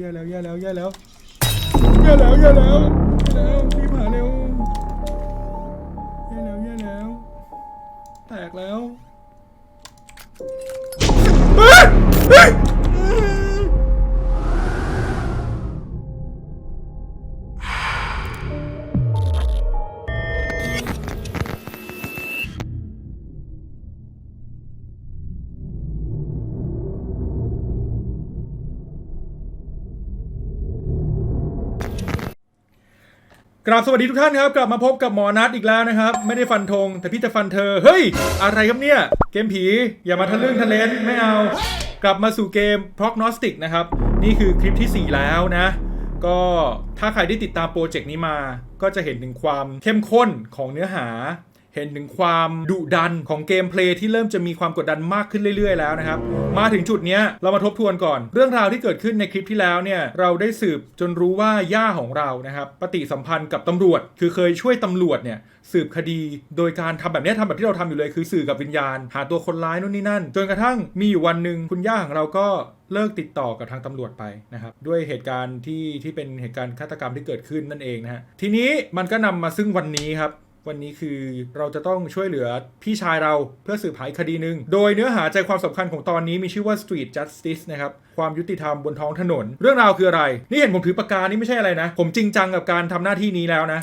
แย่แล้วแย่แล้วแย่แล้วแย่แล้วแย่แล้วแย่แล้วรีบหาเร็วแย่แล้วแย่แล้ว แตกแล้ว กราบสวัสดีทุกท่านครับ กลับมาพบกับหมอนัทอีกแล้วนะครับ ไม่ได้ฟันธงแต่พี่จะฟันเธอ เฮ้ย อะไรครับเนี่ย เกมผี อย่ามาทะลึ่งทะเลนไม่เอา กลับมาสู่เกม Prognostic นะครับ นี่คือคลิปทีสี่4 แล้วนะ ก็ถ้าใครได้ติดตามโปรเจกต์นี้มา ก็จะเห็นถึงความเข้มข้นของเนื้อหา เห็นถึงความดุดันของเกมเพลย์ที่เริ่มจะมีความกดดันมากขึ้นเรื่อย ๆ แล้วนะครับ มาถึงจุดนี้เรามาทบทวนก่อน เรื่องราวที่เกิดขึ้นในคลิปที่แล้วเนี่ยเราได้สืบจนรู้ว่าย่าของเรานะครับปฏิสัมพันธ์กับตำรวจ คือเคยช่วยตำรวจเนี่ยสืบคดีโดยการทำแบบนี้ยทำแบบที่เราทำอยู่เลยคือสื่อกับวิญญาณ หาตัวคนร้ายนู่นนี่นั่น จนกระทั่งมีอยู่วันหนึ่งคุณย่าของเราก็เลิกติดต่อกับทางตำรวจไปนะครับ ด้วยเหตุการณ์ที่ที่เป็นเหตุการณ์ฆาตกรรมที่เกิดขึ้นนั่นเองนะฮะทีนี้มันก็นำมาซึ่งวันนี้ครับ วันนี้คือเราจะต้องช่วยเหลือพี่ชายเราเพื่อสืบหาอีกคดีหนึ่ง โดยเนื้อหาใจความสำคัญของตอนนี้มีชื่อว่า Street Justice นะครับ ความยุติธรรมบนท้องถนน เรื่องราวคืออะไร นี่เห็นผมถือปากกานี่ไม่ใช่อะไรนะ ผมจริงจังกับการทำหน้าที่นี้แล้วนะ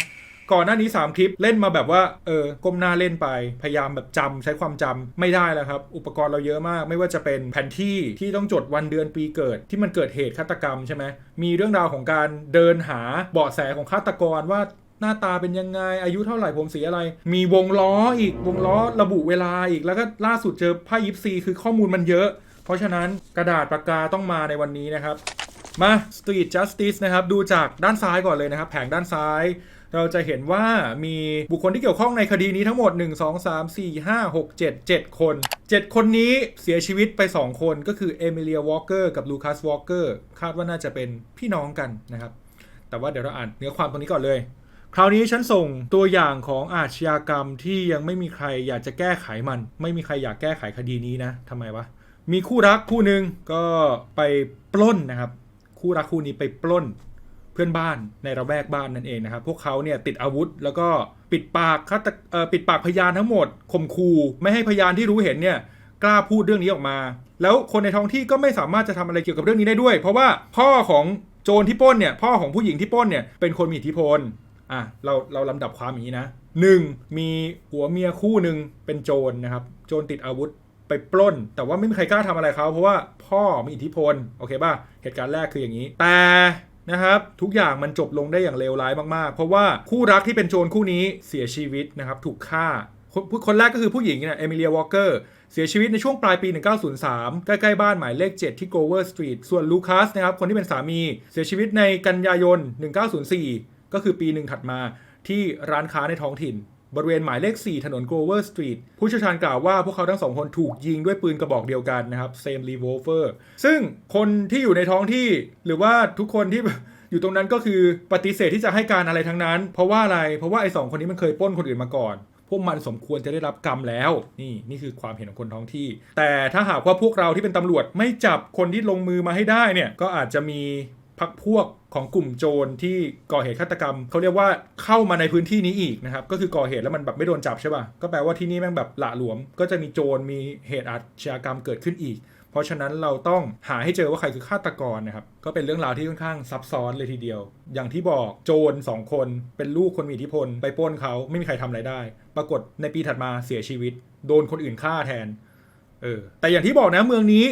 ก่อนหน้านี้ 3 คลิปเล่นมาแบบว่า เออ ก้มหน้าเล่นไป พยายามแบบจำใช้ความจำไม่ได้แล้วครับ อุปกรณ์เราเยอะมาก ไม่ว่าจะเป็นแผนที่ที่ต้องจดวันเดือนปีเกิด ที่มันเกิดเหตุฆาตกรรมใช่ไหมมีเรื่องราวของการเดินหาเบาะแสของฆาตกรว่า หน้าตาเป็นยังไง อายุเท่าไหร่ผมสีอะไร มีวงล้ออีกวงล้อระบุเวลาอีกแล้วก็ล่าสุดเจอไพ่ยิปซีคือข้อมูลมันเยอะ เพราะฉะนั้นกระดาษปากกาต้องมาในวันนี้นะครับ มา Street Justice นะครับ ดูจากด้านซ้ายก่อนเลยนะครับ แผงด้านซ้ายเราจะเห็นว่ามีบุคคลที่เกี่ยวข้องในคดีนี้ทั้งหมด 1 2 3 4 5 6 7 7 คน 7 คนนี้เสียชีวิตไป 2 คนก็คือเอมิเลียวอลเกอร์กับลูคัสวอลเกอร์คาดว่าน่าจะเป็นพี่น้องกันนะครับ แต่ว่าเดี๋ยวเราอ่านเนื้อความตรงนี้ก่อนเลย คราวนี้ฉันส่งตัวอย่างของอาชญากรรมที่ยังไม่มีใครอยากจะแก้ไขมัน ไม่มีใครอยากแก้ไขคดีนี้นะทำไมวะมีคู่รักคู่หนึ่งก็ไปปล้นนะครับ คู่รักคู่นี้ไปปล้นเพื่อนบ้านในระแวกบ้านนั่นเองนะครับ พวกเขาเนี่ยติดอาวุธแล้วก็ปิดปากฆาตปิดปากพยานทั้งหมดข่มขู่ไม่ให้พยานที่รู้เห็นเนี่ยกล้าพูดเรื่องนี้ออกมา แล้วคนในท้องที่ก็ไม่สามารถจะทำอะไรเกี่ยวกับเรื่องนี้ได้ด้วย เพราะว่าพ่อของโจรที่ปล้นเนี่ยพ่อของผู้หญิงที่ปล้นเนี่ยเป็นคนมีอิทธิพล อะเราเราลำดับความอย่างนี้นะหนึ่งมีหัวเมียคู่หนึ่งเป็นโจรนะครับ โจรติดอาวุธไปปล้น แต่ว่าไม่มีใครกล้าทำอะไรเขาเพราะว่าพ่อมีอิทธิพลโอเคป่ะเหตุการณ์แรกคืออย่างนี้ แต่นะครับทุกอย่างมันจบลงได้อย่างเลวร้ายมากๆ เพราะว่าคู่รักที่เป็นโจรคู่นี้เสียชีวิตนะครับถูกฆ่าคนคนแรกก็คือผู้หญิงเนี่ยเอมิเลียวอลเกอร์เสียชีวิตในช่วงปลายปี 1903 ใกล้ๆบ้านหมายเลข 7 ที่โกเวอร์สตรีทส่วนลูคัสนะครับคนที่เป็นสามีเสียชีวิตในกันยายน 1904 ก็คือปีหนึ่งถัดมาที่ร้านค้าในท้องถิ่น บริเวณหมายเลข 4 ถนน Grover Street ผู้เชี่ยวชาญกล่าวว่าพวกเขาทั้งสองคนถูกยิงด้วยปืนกระบอกเดียวกันนะครับ same revolver ซึ่งคนที่อยู่ในท้องที่หรือว่าทุกคนที่อยู่ตรงนั้นก็คือปฏิเสธที่จะให้การอะไรทั้งนั้น เพราะว่าอะไร เพราะว่าไอ้สองคนนี้มันเคยป้นคนอื่นมาก่อน พวกมันสมควรจะได้รับกรรมแล้ว นี่นี่คือความเห็นของคนท้องที่ แต่ถ้าหากว่าพวกเราที่เป็นตำรวจไม่จับคนที่ลงมือมาให้ได้เนี่ย ก็อาจจะมี พักพวกของกลุ่มโจรที่ก่อเหตุฆาตกรรมเขาเรียกว่าเข้ามาในพื้นที่นี้อีกนะครับ ก็คือก่อเหตุแล้วมันแบบไม่โดนจับใช่ป่ะก็แปลว่าที่นี่แม่งแบบหละหลวม ก็จะมีโจรมีเหตุอาชญากรรมเกิดขึ้นอีก เพราะฉะนั้นเราต้องหาให้เจอว่าใครคือฆาตกรนะครับก็เป็นเรื่องราวที่ค่อนข้างซับซ้อนเลยทีเดียว อย่างที่บอกโจรสองคน เป็นลูกคนมีอิทธิพลไปป้นเขาไม่มีใครทำอะไรได้ ปรากฏในปีถัดมาเสียชีวิต โดนคนอื่นฆ่าแทนเออแต่อย่างที่บอกนะเมืองนี้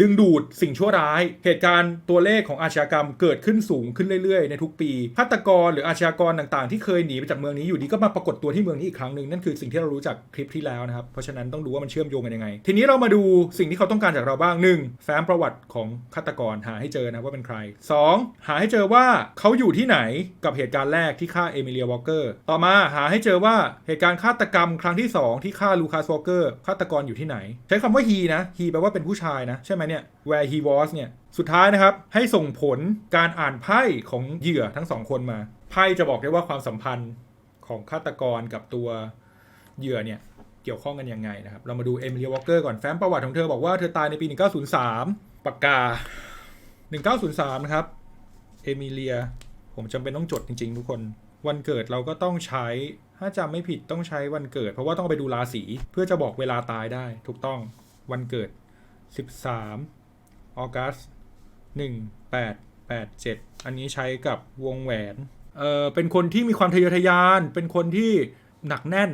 ดึงดูดสิ่งชั่วร้าย เหตุการณ์ตัวเลขของอาชญากรรมเกิดขึ้นสูงขึ้นเรื่อยๆ ในทุกปีฆาตกรหรืออาชญากรต่างๆ ที่เคยหนีไปจากเมืองนี้อยู่ดีก็มาปรากฏตัวที่เมืองนี้อีกครั้งหนึ่งนั่นคือสิ่งที่เรารู้จากคลิปที่แล้วนะครับเพราะฉะนั้นต้องดูว่ามันเชื่อมโยงกันยังไง ทีนี้เรามาดูสิ่งที่เขาต้องการจากเราบ้างหนึ่งแฟ้มประวัติของฆาตกรหาให้เจอนะว่าเป็นใครสองหาให้เจอว่าเขาอยู่ที่ไหนกับเหตุการณ์แรกที่ฆ่าเอมิเลียวอลเกอร์ต่อมาหาให้เจอว่าเหตุการณ์ฆาตกรรมครั้งที่สองที่ฆ่าลูคัสวอลเกอร์ฆาตกรอยู่ที่ไหน ใช้คำว่า he นะ he แปลว่าเป็นผู้ชายนะใช่ไหมเนี่ย where he was เนี่ย สุดท้ายนะครับ ให้ส่งผลการอ่านไพ่ของเหยื่อทั้งสองคนมา ไพ่จะบอกได้ว่าความสัมพันธ์ของฆาตกรกับตัวเหยื่อเนี่ย เกี่ยวข้องกันยังไงนะครับ เรามาดูเอมิเลียวอลเกอร์ก่อนแฟ้มประวัติของเธอบอกว่าเธอตายในปี 1903 ปากกา 1903 นะครับ เอมิเลีย ผมจำเป็นต้องจดจริง ๆ ทุกคน วันเกิดเราก็ต้องใช้ ถ้าจำไม่ผิดต้องใช้วันเกิด เพราะว่าต้องไปดูราศีเพื่อจะบอกเวลาตายได้ ถูกต้อง วันเกิด 13ออกัส1887 อันนี้ใช้กับวงแหวน เออเป็นคนที่มีความทะเยอทะยาน เป็นคนที่หนักแน่น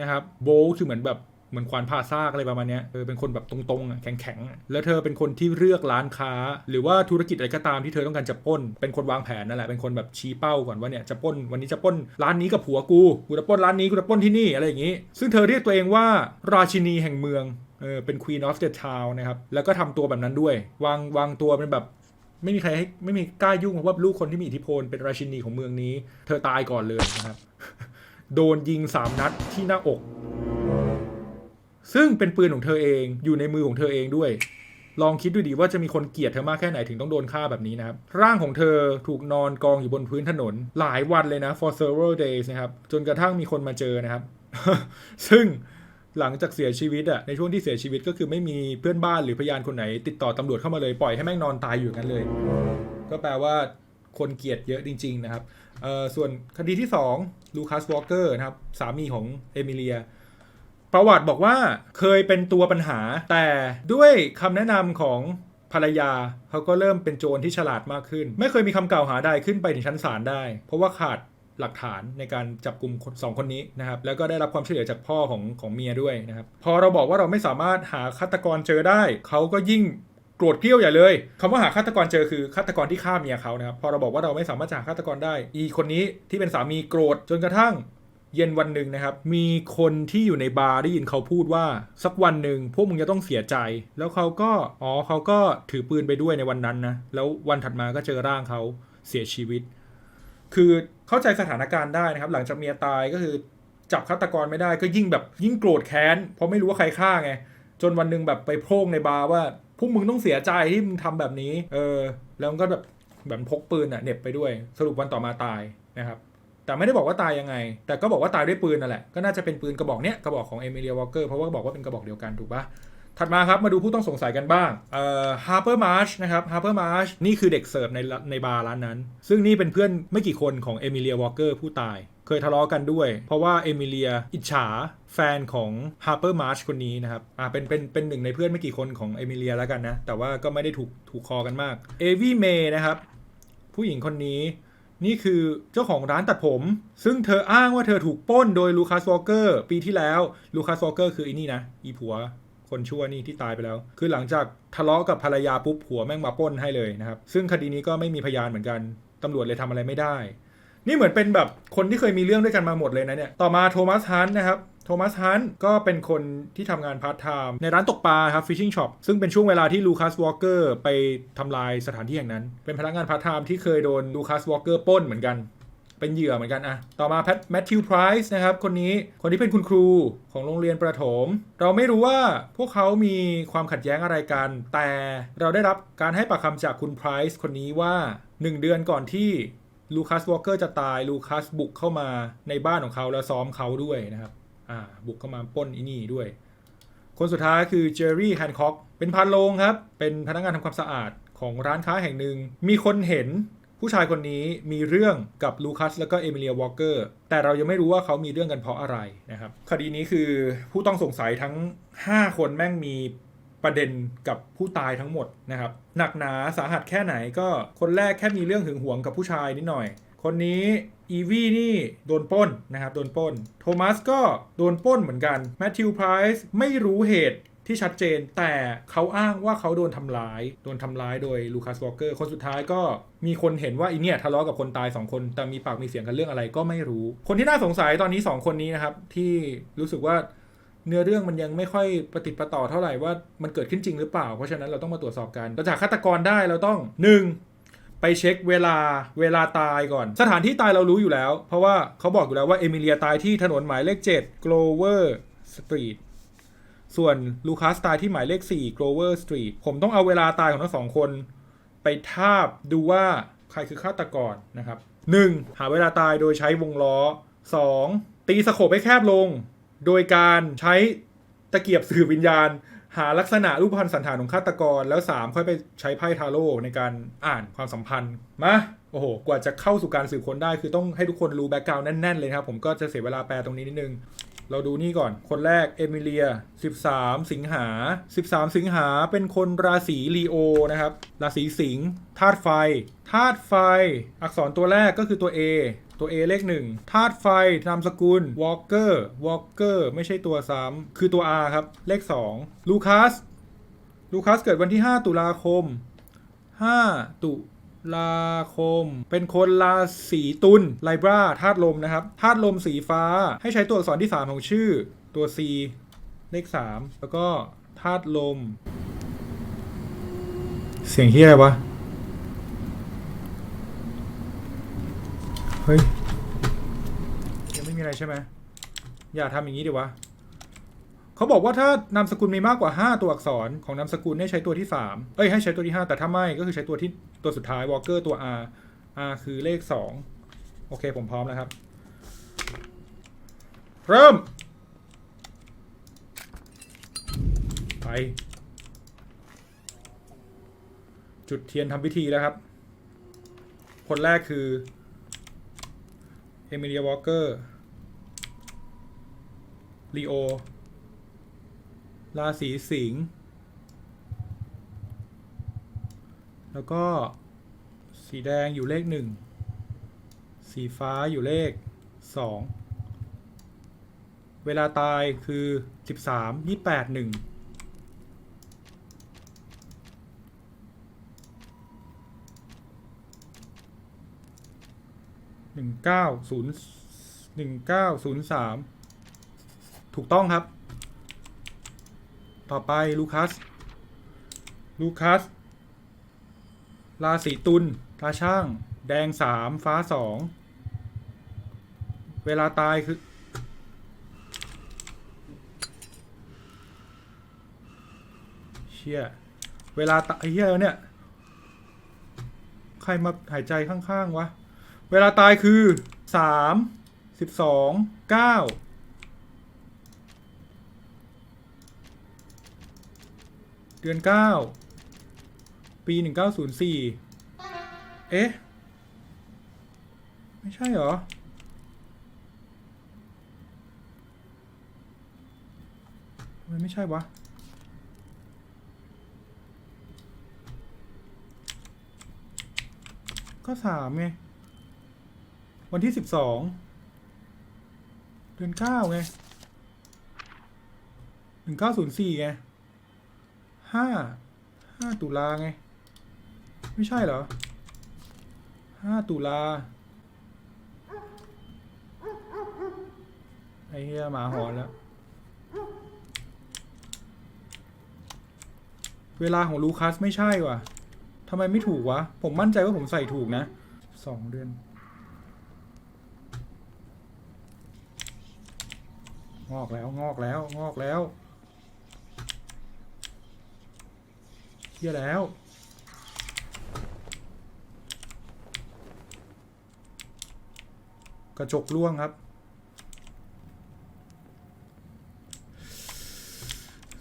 นะครับ โบคือเหมือนแบบเหมือนควานผ่าซากอะไรประมาณนี้เออเป็นคนแบบตรงๆอะแข็งๆ แล้วเธอเป็นคนที่เลือกร้านค้า หรือว่าธุรกิจอะไรก็ตามที่เธอต้องการจะป้น เป็นคนวางแผนนั่นแหละ เป็นคนแบบชี้เป้าก่อนว่าเนี่ยจะป้น วันนี้จะป้นร้านนี้กับผัวกู กูจะป้นร้านนี้ กูจะป้นที่นี่อะไรอย่างงี้ ซึ่งเธอเรียกตัวเองว่าราชินีแห่งเมือง เออเป็น Queen of the Town นะครับ แล้วก็ทำตัวแบบนั้นด้วย วางวางตัวเป็นแบบไม่มีใครให้ไม่มีกล้ายุ่งเพราะว่าลูกคนที่มีอิทธิพลเป็นราชินีของเมืองนี้ เธอตายก่อนเลยนะครับ โดนยิงสามนัดที่หน้าอก ซึ่งเป็นปืนของเธอเองอยู่ในมือของเธอเองด้วย ลองคิดดูดีว่าจะมีคนเกลียดเธอมากแค่ไหนถึงต้องโดนฆ่าแบบนี้นะครับ ร่างของเธอถูกนอนกองอยู่บนพื้นถนน หลายวันเลยนะ for several days นะครับจนกระทั่งมีคนมาเจอนะครับ ซึ่ง หลังจากเสียชีวิตอะในช่วงที่เสียชีวิตก็คือไม่มีเพื่อนบ้านหรือพยานคนไหน ติดต่อตำรวจเข้ามาเลยปล่อยให้แม่งนอนตายอยู่อย่างนั้นเลย ก็แปลว่าคนเกลียดเยอะจริง ๆ นะครับเอ่อส่วนคดีที่2ลูคัสวอลเกอร์นะครับสามีของเอมิเลีย ประวัติบอกว่าเคยเป็นตัวปัญหา แต่ด้วยคำแนะนำของภรรยาเขาก็เริ่มเป็นโจรที่ฉลาดมากขึ้น ไม่เคยมีคำกล่าวหาใดขึ้นไปถึงชั้นศาลได้ เพราะว่าขาด หลักฐานในการจับกลุ่มสองคนนี้นะครับแล้วก็ได้รับความช่วยเหลือจากพ่อของของเมียด้วยนะครับพอเราบอกว่าเราไม่สามารถหาฆาตกรเจอได้ เขาก็ยิ่งโกรธเกรี้ยวใหญ่เลยคำว่าหาฆาตกรเจอคือฆาตกรที่ฆ่าเมียเขานะครับพอเราบอกว่าเราไม่สามารถหาฆาตกรได้ อีคนนี้ที่เป็นสามีโกรธจนกระทั่งเย็นวันหนึ่งนะครับ มีคนที่อยู่ในบาร์ได้ยินเขาพูดว่าสักวันหนึ่งพวกมึงจะต้องเสียใจ แล้วเขาก็อ๋อเขาก็ถือปืนไปด้วยในวันนั้นนะแล้ววันถัดมาก็เจอร่างเขาเสียชีวิต คือเข้าใจสถานการณ์ได้นะครับ หลังจากเมียตายก็คือจับฆาตกรไม่ได้ก็ยิ่งแบบยิ่งโกรธแค้นเพราะไม่รู้ว่าใครฆ่าไง จนวันหนึ่งแบบไปโพร่งในบาร์ว่าพวกมึงต้องเสียใจที่มึงทำแบบนี้ เออ แล้วก็แบบแบบพกปืนอะเน็บไปด้วย สรุปวันต่อมาตายนะครับ แต่ไม่ได้บอกว่าตายยังไง แต่ก็บอกว่าตายด้วยปืนนั่นแหละ ก็น่าจะเป็นปืนกระบอกเนี้ยกระบอกของเอมิเลียวอลเกอร์เพราะว่าบอกว่าเป็นกระบอกเดียวกันถูกปะ ถัดมาครับมาดูผู้ต้องสงสัยกันบ้างเอ่อฮาร์เปอร์มาร์ชนะครับฮาร์เปอร์มาร์ชนี่คือเด็กเสิร์ฟในร้านในบาร์ร้านนั้น ซึ่งนี่เป็นเพื่อนไม่กี่คนของเอมิเลียวอลเกอร์ผู้ตาย เคยทะเลาะกันด้วย เพราะว่าเอมิเลียอิจฉาแฟนของฮาร์เปอร์มาร์ชคนนี้นะครับอ่าเป็นเป็นเป็นหนึ่งในเพื่อนไม่กี่คนของเอมิเลียแล้วกันนะ แต่ว่าก็ไม่ได้ถูกถูกคอกันมากเอวี่เมย์นะครับผู้หญิงคนนี้นี่คือเจ้าของร้านตัดผม ซึ่งเธออ้างว่าเธอถูกป้นโดยลูคัสวอลเกอร์ปีที่แล้วลูคัสวอลเกอร์คืออีนี่นะอีผัว คนชั่วนี่ที่ตายไปแล้ว คือหลังจากทะเลาะกับภรรยาปุ๊บผัวแม่งมาป้นให้เลยนะครับ ซึ่งคดีนี้ก็ไม่มีพยานเหมือนกันตำรวจเลยทำอะไรไม่ได้ นี่เหมือนเป็นแบบคนที่เคยมีเรื่องด้วยกันมาหมดเลยนะเนี่ย ต่อมาโทมัสฮันต์นะครับโทมัสฮันต์ก็เป็นคนที่ทำงานพาร์ทไทม์ในร้านตกปลาครับ fishing shop ซึ่งเป็นช่วงเวลาที่ลูคัสวอลเกอร์ไปทำลายสถานที่แห่งนั้น เป็นพนักงานพาร์ทไทม์ที่เคยโดนลูคัสวอลเกอร์ป้นเหมือนกัน เป็นเหยื่อเหมือนกันอะต่อมาแพทแมทธิวไพรส์นะครับคนนี้คนที่เป็นคุณครูของโรงเรียนประถม เราไม่รู้ว่าพวกเขามีความขัดแย้งอะไรกัน แต่เราได้รับการให้ปากคำจากคุณไพรส์คนนี้ว่า 1 เดือนก่อนที่ลูคัสวอลเกอร์จะตายลูคัสบุกเข้ามาในบ้านของเขาแล้วซ้อมเขาด้วยนะครับอ่าบุกเข้ามาป้นอีนี่ด้วย คนสุดท้ายคือเจอร์รี่แฮนค็อกเป็นพันโรงครับเป็นพนักงานทำความสะอาดของร้านค้าแห่งหนึ่งมีคนเห็น ผู้ชายคนนี้มีเรื่องกับลูคัสแล้วก็เอมิเลียวอลเกอร์แต่เรายังไม่รู้ว่าเขามีเรื่องกันเพราะอะไรนะครับ คดีนี้คือผู้ต้องสงสัยทั้ง 5 คนแม่งมีประเด็นกับผู้ตายทั้งหมดนะครับ หนักหนาสาหัสแค่ไหนก็คนแรกแค่มีเรื่องหึงหวงกับผู้ชายนิดหน่อย คนนี้อีวี่นี่โดนป้นนะครับโดนป้น โทมัสก็โดนป้นเหมือนกันแมทธิวไพรส์ไม่รู้เหตุ ที่ชัดเจนแต่เขาอ้างว่าเขาโดนทำร้าย โดนทำร้ายโดยลูคัสวอลเกอร์คนสุดท้ายก็มีคนเห็นว่าอีเนี่ยทะเลาะกับคนตาย 2 คน แต่มีปากมีเสียงกันเรื่องอะไรก็ไม่รู้ คนที่น่าสงสัยตอนนี้ 2 คนนี้นะครับ ที่รู้สึกว่าเนื้อเรื่องมันยังไม่ค่อยประติดประต่อเท่าไหร่ว่ามันเกิดขึ้นจริงหรือเปล่า เพราะฉะนั้นเราต้องมาตรวจสอบกันเราจากฆาตกรได้เราต้อง 1. ไปเช็คเวลาเวลาตายก่อน สถานที่ตายเรารู้อยู่แล้ว เพราะว่าเขาบอกอยู่แล้วว่าเอมิเลียตายที่ถนนหมายเลข7 Glover Street ส่วนลูคัสตายที่หมายเลข 4 Glover Street ผมต้องเอาเวลาตายของทั้งสองคน ไปทาบดูว่าใครคือฆาตกรนะครับ 1. หาเวลาตายโดยใช้วงล้อ 2. ตีสโคปให้แคบลง โดยการใช้ตะเกียบสื่อวิญญาณ หาลักษณะรูปพรรณสันฐานของฆาตกร แล้ว 3 ค่อยไปใช้ไพ่ทาโร่ในการอ่านความสัมพันธ์ มาโอ้โห กว่าจะเข้าสู่การสืบค้นได้คือต้องให้ทุกคนรู้แบ็กกราวน์แน่น ๆ เลยครับ ผมก็จะเสียเวลาแปลตรงนี้นิดนึง เราดูนี่ก่อน คนแรกเอมิเลีย 13 สิงหา 13 สิงหาเป็นคนราศีลีโอนะครับ ราศีสิงห์ธาตุไฟ ธาตุไฟ อักษรตัวแรกก็คือตัว A ตัว A เลขหนึ่งธาตุไฟ นามสกุล Walker Walker ไม่ใช่ตัวซ้ำคือตัว R ครับ เลข 2 ลูคัส ลูคัสเกิดวันที่ 5 ตุลาคม 5 ตุ ลาคม เป็นคนราศีตุลไลบราธาตุลมนะครับธาตุลมสีฟ้าให้ใช้ตัวอักษรที่ 3 ของชื่อ ตัว C เลข 3 แล้วก็ธาตุลม เสียงที่อะไรวะ เฮ้ย ยังไม่มีอะไรใช่ไหมอย่าทำอย่างนี้ดิวะ เขาบอกว่าถ้านามสกุลมีมากกว่า 5 ตัวอักษรของนามสกุลให้ใช้ตัวที่ 3 เอ้ยให้ใช้ตัวที่ 5 แต่ถ้าไม่ก็คือใช้ตัวที่ตัวสุดท้าย Walker ตัว R R คือเลข 2 โอเคผมพร้อมแล้วครับ เริ่ม ไป จุดเทียนทำพิธีแล้วครับ คนแรกคือเอมิเลียวอลเกอร์ลีโอ ราศีสิงห์แล้วก็สีแดงอยู่เลขหนึ่งสีฟ้าอยู่เลขสองเวลาตายคือสิบสามยี่แปดหนึ่งหนึ่งเก้าศูนย์หนึ่งเก้าศูนย์สามถูกต้องครับ ต่อไปลูคัส ลูคัส ราศีตุลตาช่าง แดงสามฟ้าสอง เวลาตายคือเชี่ยเวลาตายเฮียเนี่ย ใครมาหายใจข้าง ๆ วะ เวลาตายคือสามสิบสองเก้า เดือนเก้าปีหนึ่งเก้าศูนย์สี่เอ๊ะ ไม่ใช่เหรอทำไมไม่ใช่วะก็สามไง วันที่สิบสอง เดือนเก้าไงหนึ่งเก้าศูนย์สี่ไง ห้าห้าตุลาไง ไม่ใช่เหรอห้าตุลาไอ้เหี้ยหมาหอนแล้ว เวลาของลูคัสไม่ใช่ว่ะทำไมไม่ถูกวะ ผมมั่นใจว่าผมใส่ถูกนะสองเดือนงอกแล้วงอกแล้วงอกแล้ว ที่ยแล้วกระจกล่วงครับ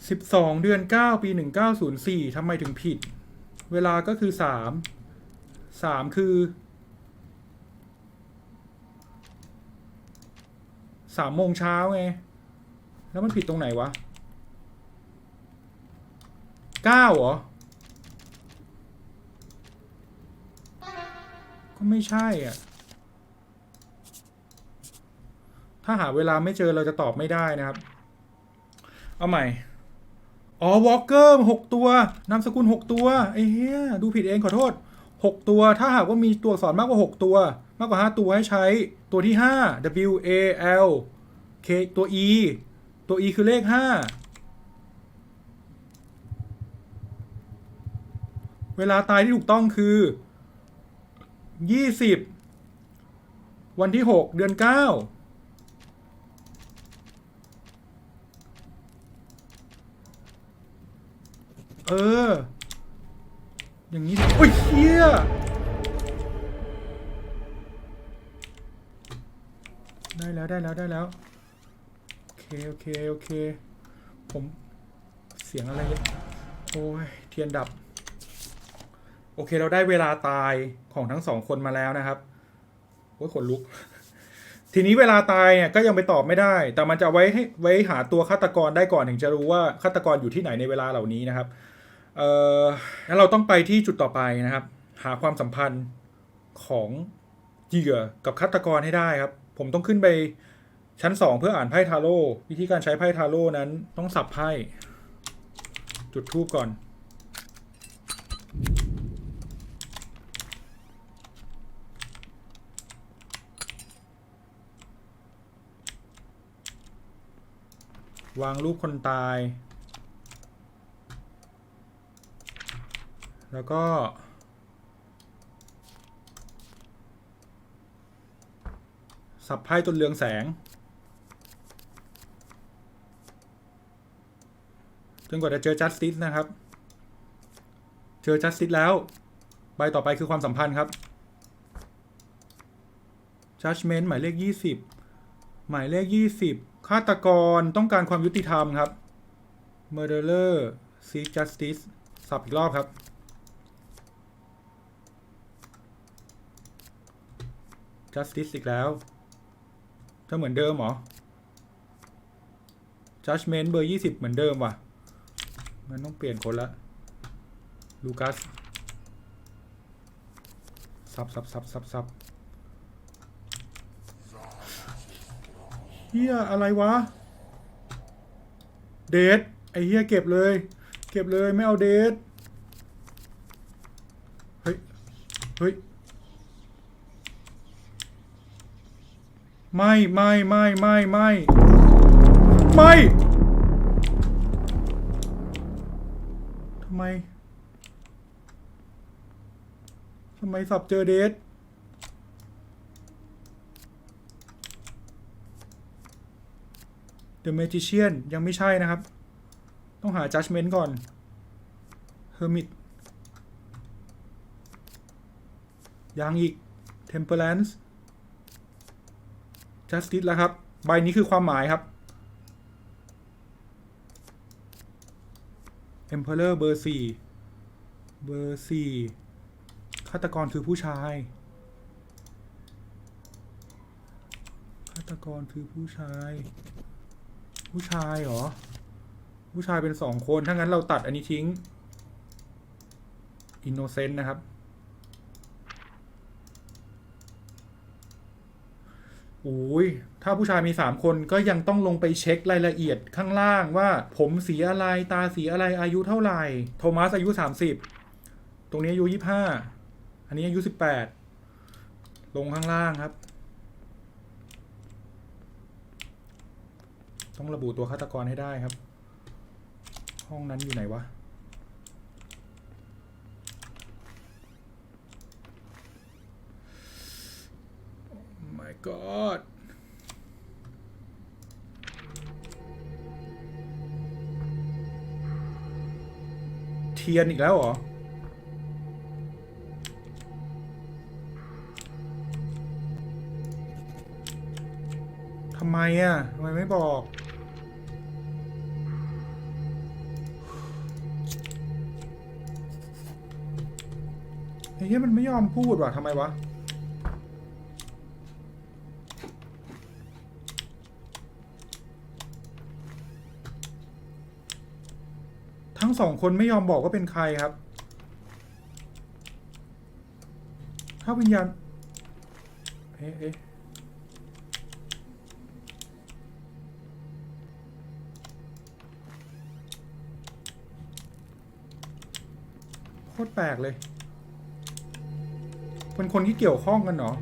สิบสองเดือนเก้าปีหนึ่งเก้าศูนย์สี่ทำไมถึงผิด เวลาก็คือสามสามคือสามโมงเช้าไง แล้วมันผิดตรงไหนวะเก้าเหรอ ไม่ใช่อะ ถ้าหาเวลาไม่เจอเราจะตอบไม่ได้นะครับ เอาใหม่ อ๋อวอลเกอร์หกตัวนามสกุลหกตัวไอ้เหี้ยดูผิดเองขอโทษหกตัว ถ้าหากว่ามีตัวอักษรมากกว่าหกตัว มากกว่าห้าตัวให้ใช้ตัวที่ห้า W A L K ตัว E ตัว E คือเลขห้าเวลาตายที่ถูกต้องคือ ยี่สิบวันที่หกเดือนเก้าเออ อย่างนี้โอ้ยเฮียได้แล้วได้แล้วได้แล้ว โอเค โอเค โอเค ผมเสียงอะไรเนี่ยโอ้ย เทียนดับ โอเคเราได้เวลาตายของทั้งสองคนมาแล้วนะครับโอ้ยขนลุก ทีนี้เวลาตายเนี่ยก็ยังไปตอบไม่ได้ แต่มันจะไว้ให้ไว้หาตัวฆาตกรได้ก่อนถึงจะรู้ว่าฆาตกรอยู่ที่ไหนในเวลาเหล่านี้นะครับ เอ่อแล้วเราต้องไปที่จุดต่อไปนะครับ หาความสัมพันธ์ของเหยื่อกับฆาตกรให้ได้ครับ ผมต้องขึ้นไปชั้นสองเพื่ออ่านไพ่ทาโร่วิธีการใช้ไพ่ทาโร่นั้นต้องสับไพ่จุดทูบก่อน วางรูปคนตาย แล้วก็ สับไพ่จนเรืองแสง จนกว่าจะเจอจัสติสนะครับ เจอจัสติสแล้ว ใบต่อไปคือความสัมพันธ์ครับ judgment หมายเลข 20 หมายเลข 20 ฆาตกรต้องการความยุติธรรมครับ murderer seek justice สับอีกรอบครับ justice อีกแล้วจะเหมือนเดิมหรอ judgment เบอร์20เหมือนเดิมว่ะ มันต้องเปลี่ยนคนละ ลูคัส ซับซับซับซับซับ เฮียอะไรวะ เดทไอเฮียเก็บเลย เก็บเลยไม่เอาเดทเฮ้ย เฮ้ย ไม่ไม่ไม่ไม่ไม่ไม่ทำไมทำไมสับเจอเดท The Magician ยังไม่ใช่นะครับ ต้องหา Judgment ก่อน Hermit ยังอีก Temperance Justice แล้วครับ ใบนี้คือความหมายครับ Emperor เบอร์สี่เบอร์สี่ฆาตกรคือผู้ชาย ฆาตกรคือผู้ชาย ผู้ชายเหรอ ผู้ชายเป็นสองคน ถ้างั้นเราตัดอันนี้ทิ้ง อินโนเซนต์นะครับโอ้ย ถ้าผู้ชายมีสามคนก็ยังต้องลงไปเช็ครายละเอียดข้างล่างว่า ผมสีอะไรตาสีอะไรอายุเท่าไหร่ โทมัสอายุสามสิบตรงนี้อายุยี่ห้าอันนี้อายุสิบแปดลงข้างล่างครับ ต้องระบุตัวฆาตกรให้ได้ครับ ห้องนั้นอยู่ไหนวะ my god เทียนอีกแล้วเหรอทำไมอะทำไมไม่บอก เหี้ยมันไม่ยอมพูดว่ะทำไมวะทั้งสองคนไม่ยอมบอกว่าเป็นใครครับ ถ้าวิญญาณเอ๊ะเอ๊ะโคตรแปลกเลย เป็นคนที่เกี่ยวข้องกันเหรอ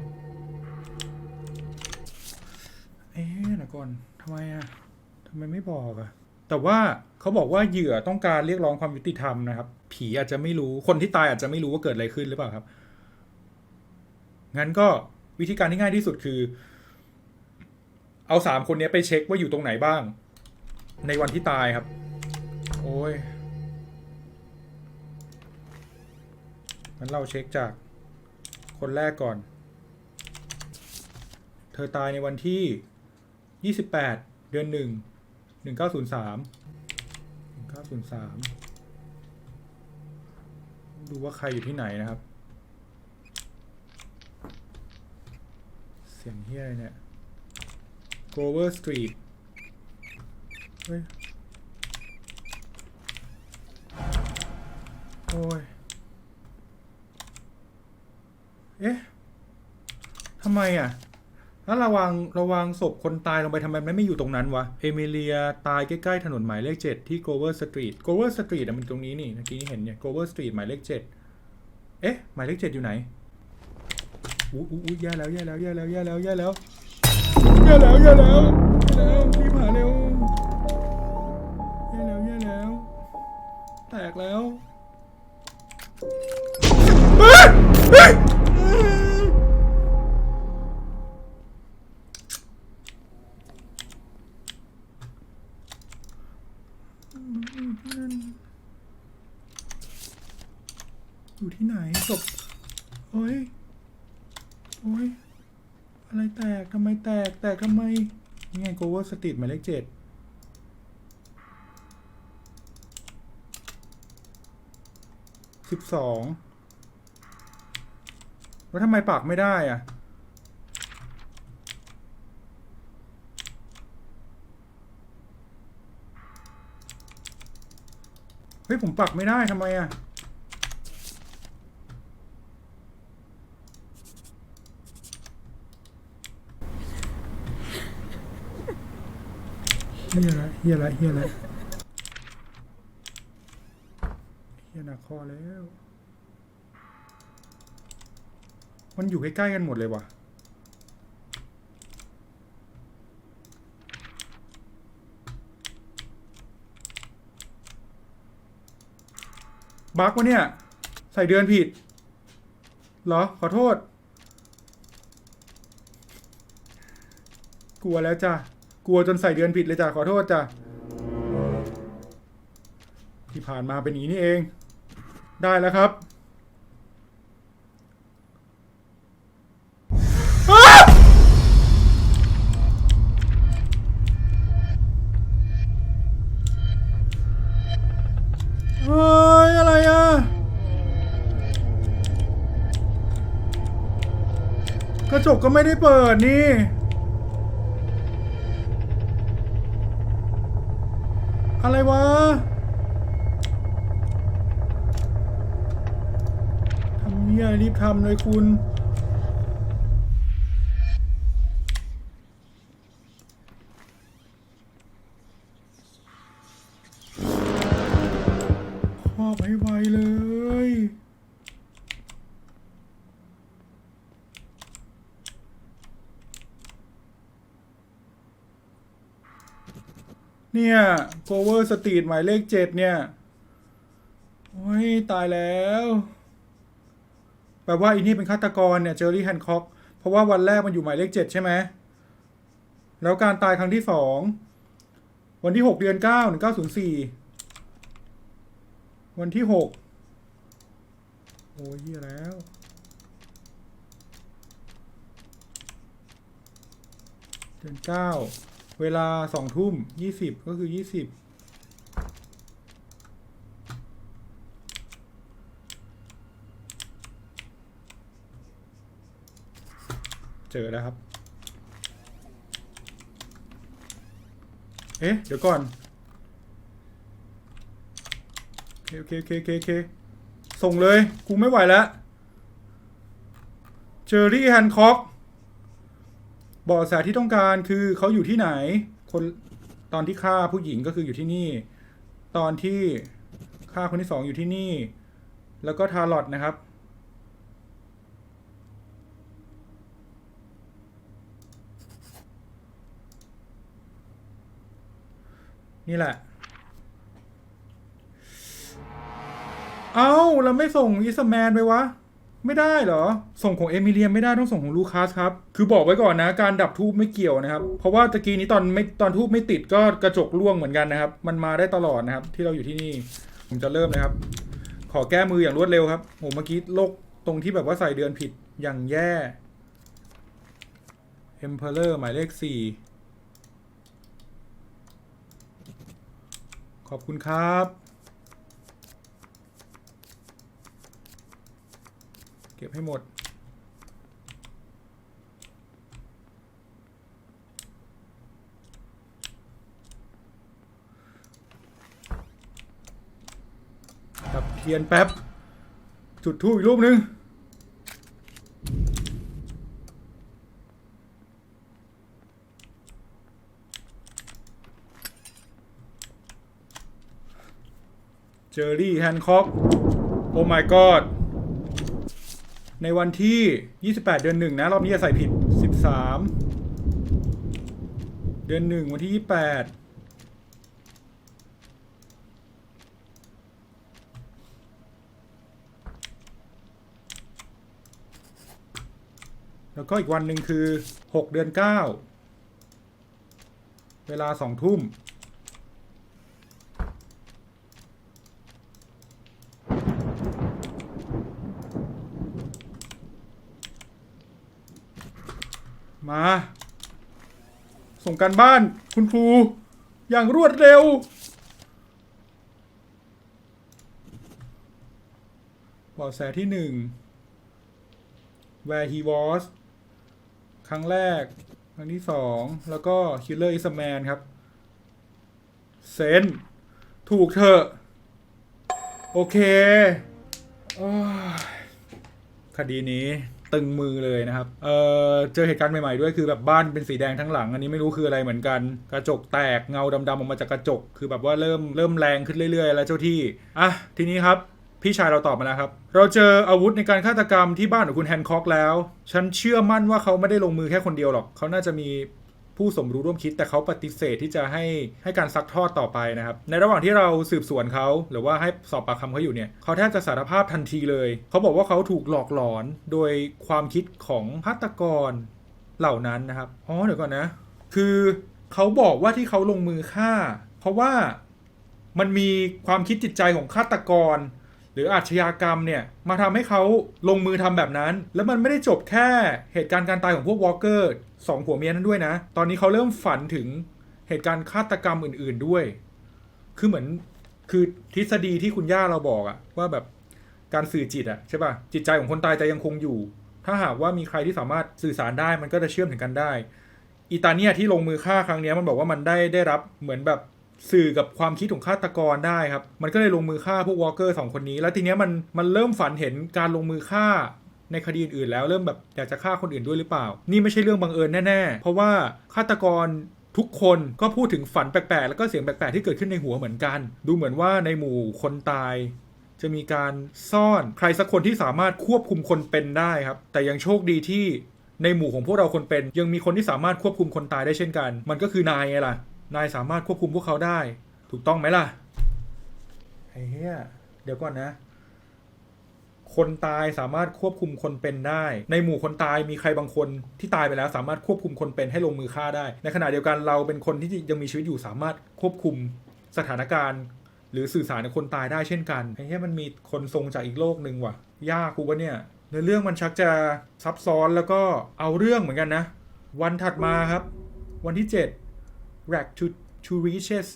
เอ๊ะนะก่อนทำไมอะทำไมไม่บอกอะแต่ว่าเขาบอกว่าเหยื่อต้องการเรียกร้องความยุติธรรมนะครับ ผีอาจจะไม่รู้คนที่ตายอาจจะไม่รู้ว่าเกิดอะไรขึ้นหรือเปล่าครับ งั้นก็วิธีการที่ง่ายที่สุดคือ เอาสามคนนี้ไปเช็คว่าอยู่ตรงไหนบ้าง ในวันที่ตายครับ โอ้ยงั้นเราเช็คจาก คนแรกก่อน เธอตายในวันที่ 28 เดือน 1 1903เก้าศูนย์สามดูว่าใครอยู่ที่ไหนนะครับ เสียงเฮียอะไรเนี่ย Grover Street เฮ้ย โอ้ย เอ๊ะทำไมอะ แล้วระวังระวังศพคนตายลงไปทำไมมันไม่อยู่ตรงนั้นวะ เอมิเลียตายใกล้ๆถนนหมายเลขเจ็ดที่ Grover Street Grover Street อะมันตรงนี้นี่เมื่อกี้เห็นเนี่ย Grover Street หมายเลขเจ็ดเอ๊ะ หมายเลขเจ็ดอยู่ไหนอู้อู้อู้แย่แล้วแย่แล้วแย่แล้วแย่แล้วแย่แล้วแย่แล้วแย่แล้วแย่แล้วรีบหาเร็วแย่แล้วแย่แล้ว แตกแล้ว แตกแตกทำไมนี่ไงโกเวอร์สตรีทหมายเลขเจ็ดสิบสองแล้วทำไมปากไม่ได้อะเฮ้ย ผมปักไม่ได้ทำไมอะ เฮียละเฮียละเฮียละเฮียหนักคอแล้ว มันอยู่ใกล้ๆกันหมดเลยว่ะบักวะเนี่ย ใส่เดือนผิด เหรอ ขอโทษ กลัวแล้วจ้ะ กลัวจนใส่เดือนผิดเลยจ้ะขอโทษจ้ะที่ผ่านมาเป็นอย่างนี้เอง ได้แล้วครับอ้าเฮ้ยอะไรอะกระจกก็ไม่ได้เปิดนี่ อะไรวะทำเนี่ยรีบทำเลยคุณ เนี่ย Cover Street หมายเลขเจ็ดเนี่ยโอ้ยตายแล้วแปลว่าอีนี่เป็นฆาตกรเนี่ยเจอรี่แฮนค็อกเพราะว่าวันแรกมันอยู่หมายเลขเจ็ดใช่ไหมแล้วการตายครั้งที่สองวันที่หกเดือนเก้าหนึ่งเก้าศูนย์สี่วันที่หกโอ้ยเหี้ยแล้วเดือนเก้า เวลาสองทุ่มยี่สิบก็คือยี่สิบเจอแล้วครับ เอ๊ะ เดี๋ยวก่อนโอเคโอเคโอเคโอเคส่งเลย กูไม่ไหวแล้ว เจอรี่แฮนคอก เบาะแสที่ต้องการคือเขาอยู่ที่ไหน คนตอนที่ฆ่าผู้หญิงก็คืออยู่ที่นี่ ตอนที่ฆ่าคนที่สองอยู่ที่นี่ แล้วก็ทารอตนะครับ นี่แหละ เอ้า เราไม่ส่งอิสแมนไปวะ ไม่ได้เหรอ ส่งของเอมิเลียไม่ได้ต้องส่งของลูคัสครับ คือบอกไว้ก่อนนะ การดับทูบไม่เกี่ยวนะครับ เพราะว่าตะกี้นี้ตอนไม่ตอนทูบไม่ติดก็กระจกร่วงเหมือนกันนะครับ มันมาได้ตลอดนะครับ ที่เราอยู่ที่นี่ ผมจะเริ่มนะครับ ขอแก้มืออย่างรวดเร็วครับโหเมื่อกี้โลกตรงที่แบบว่าใส่เดือนผิดอย่างแย่ Emperor หมายเลขสี่ขขอบคุณครับ ก็บให้หมดกับเทียนแป๊บ จุดทูบอีกรูปหนึ่งเจอรี่แฮนคอกโอ้ my god ในวันที่ 28 เดือนหนึ่งนะ รอบนี้จะใส่ผิด 13 เดือนหนึ่งวันที่ 28แล้วก็อีกวันหนึ่งคือ 6 เดือน 9 เวลา 2 ทุ่ม มา ส่งการบ้านคุณครู อย่างรวดเร็วบาะแสที่หนึ่ง where he was ครั้งแรก ครั้งที่สอง แล้วก็ killer is a man ครับ เซน ถูกเถอะ โอเค คดีนี้ ตึงมือเลยนะครับ เออเจอเหตุการณ์ใหม่ๆด้วยคือแบบบ้านเป็นสีแดงทั้งหลัง อันนี้ไม่รู้คืออะไรเหมือนกัน กระจกแตกเงาดำๆออกมาจากกระจก คือแบบว่าเริ่มเริ่มแรงขึ้นเรื่อยๆ แล้วเจ้าที่ อะ ทีนี้ครับ พี่ชายเราตอบมาแล้วครับ เราเจออาวุธในการฆาตกรรมที่บ้านของคุณแฮนคอกแล้ว ฉันเชื่อมั่นว่าเขาไม่ได้ลงมือแค่คนเดียวหรอก เขาน่าจะมี ผู้สมรู้ร่วมคิดแต่เขาปฏิเสธที่จะให้ให้การซักทอดต่อไปนะครับ ในระหว่างที่เราสืบสวนเขาหรือว่าให้สอบปากคำเขาอยู่เนี่ยเขาแทบจะสารภาพทันทีเลย เขาบอกว่าเขาถูกหลอกหลอนโดยความคิดของฆาตกรเหล่านั้นนะครับอ๋อเดี๋ยวก่อนนะ คือเขาบอกว่าที่เขาลงมือฆ่า เพราะว่ามันมีความคิดจิตใจของฆาตกร หรืออาชญากรรมเนี่ยมาทำให้เขาลงมือทำแบบนั้น แล้วมันไม่ได้จบแค่เหตุการณ์การตายของพวกวอลเกอร์สองผัวเมียนั้นด้วยนะ ตอนนี้เขาเริ่มฝันถึงเหตุการณ์ฆาตกรรมอื่น ๆด้วย คือเหมือนคือทฤษฎีที่คุณย่าเราบอกอะว่าแบบการสื่อจิตอะใช่ป่ะจิตใจของคนตายจะยังคงอยู่ ถ้าหากว่ามีใครที่สามารถสื่อสารได้มันก็จะเชื่อมถึงกันได้อีตาเนียที่ลงมือฆ่าครั้งนี้มันบอกว่ามันได้ได้รับเหมือนแบบ สื่อกับความคิดของฆาตกรได้ครับ มันก็เลยลงมือฆ่าพวกวอลเกอร์สองคนนี้ แล้วทีเนี้ยมันมันเริ่มฝันเห็นการลงมือฆ่าในคดีอื่นๆแล้วเริ่มแบบอยากจะฆ่าคนอื่นด้วยหรือเปล่า นี่ไม่ใช่เรื่องบังเอิญแน่ๆ เพราะว่าฆาตกรทุกคนก็พูดถึงฝันแปลกๆ แล้วก็เสียงแปลกๆ ที่เกิดขึ้นในหัวเหมือนกัน ดูเหมือนว่าในหมู่คนตาย จะมีการซ่อนใครสักคนที่สามารถควบคุมคนเป็นได้ครับ แต่ยังโชคดีที่ในหมู่ของพวกเราคนเป็น ยังมีคนที่สามารถควบคุมคนตายได้เช่นกัน มันก็คือนายไงล่ะ นายสามารถควบคุมพวกเขาได้ ถูกต้องไหมล่ะ ไอ้เหี้ย เดี๋ยวก่อนนะ คนตายสามารถควบคุมคนเป็นได้ ในหมู่คนตายมีใครบางคนที่ตายไปแล้ว สามารถควบคุมคนเป็นให้ลงมือฆ่าได้ ในขณะเดียวกันเราเป็นคนที่ยังมีชีวิตอยู่สามารถควบคุมสถานการณ์ หรือสื่อสารกับคนตายได้เช่นกันไอ้เนี้ยมันมีคนทรงจากอีกโลกหนึ่งว่ะ ยากกูวะเนี่ยในเรื่องมันชักจะซับซ้อนแล้วก็เอาเรื่องเหมือนกันนะ วันถัดมาครับ วันที่ 7 rack to to reaches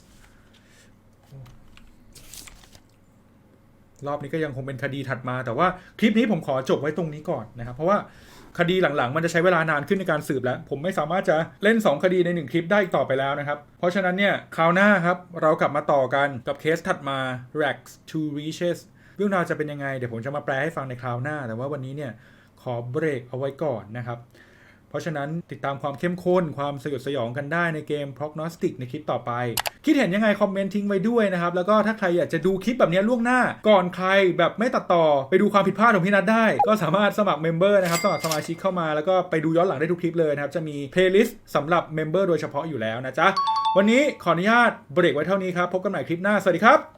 รอบนี้ก็ยังคงเป็นคดีถัดมา แต่ว่าคลิปนี้ผมขอจบไว้ตรงนี้ก่อนนะครับ เพราะว่าคดีหลังๆ มันจะใช้เวลานานขึ้นในการสืบแล้ว ผมไม่สามารถจะเล่น 2 คดีใน 1 คลิปได้อีกต่อไปแล้วนะครับ เพราะฉะนั้นเนี่ยคราวหน้าครับ เรากลับมาต่อกันกับเคสถัดมา racks to reaches เรื่องราวจะเป็นยังไง เดี๋ยวผมจะมาแปลให้ฟังในคราวหน้า แต่ว่าวันนี้เนี่ยขอเบรกเอาไว้ก่อนนะครับ ราะฉะนั้นติดตามความเข้มข้นความสยดสยองกันได้ในเกม Prognostic ในคลิปต่อไป คิดเห็นยังไงคอมเมนต์ทิ้งไว้ด้วยนะครับ แล้วก็ถ้าใครอยากจะดูคลิปแบบนี้ล่วงหน้า ก่อนใครแบบไม่ตัดต่อไปดูความผิดพลาดของพี่นัทได้ ก็สามารถสมัครเมมเบอร์นะครับสมัครสมาชิกเข้ามาแล้วก็ไปดูย้อนหลังได้ทุกคลิปเลยนะครับ จะมีเพลย์ลิสต์สำหรับเมมเบอร์โดยเฉพาะอยู่แล้วนะจ๊ะวันนี้ขออนุญาตเบรกไว้เท่านี้ครับพบกันใหม่คลิปหน้าสวัสดีครับ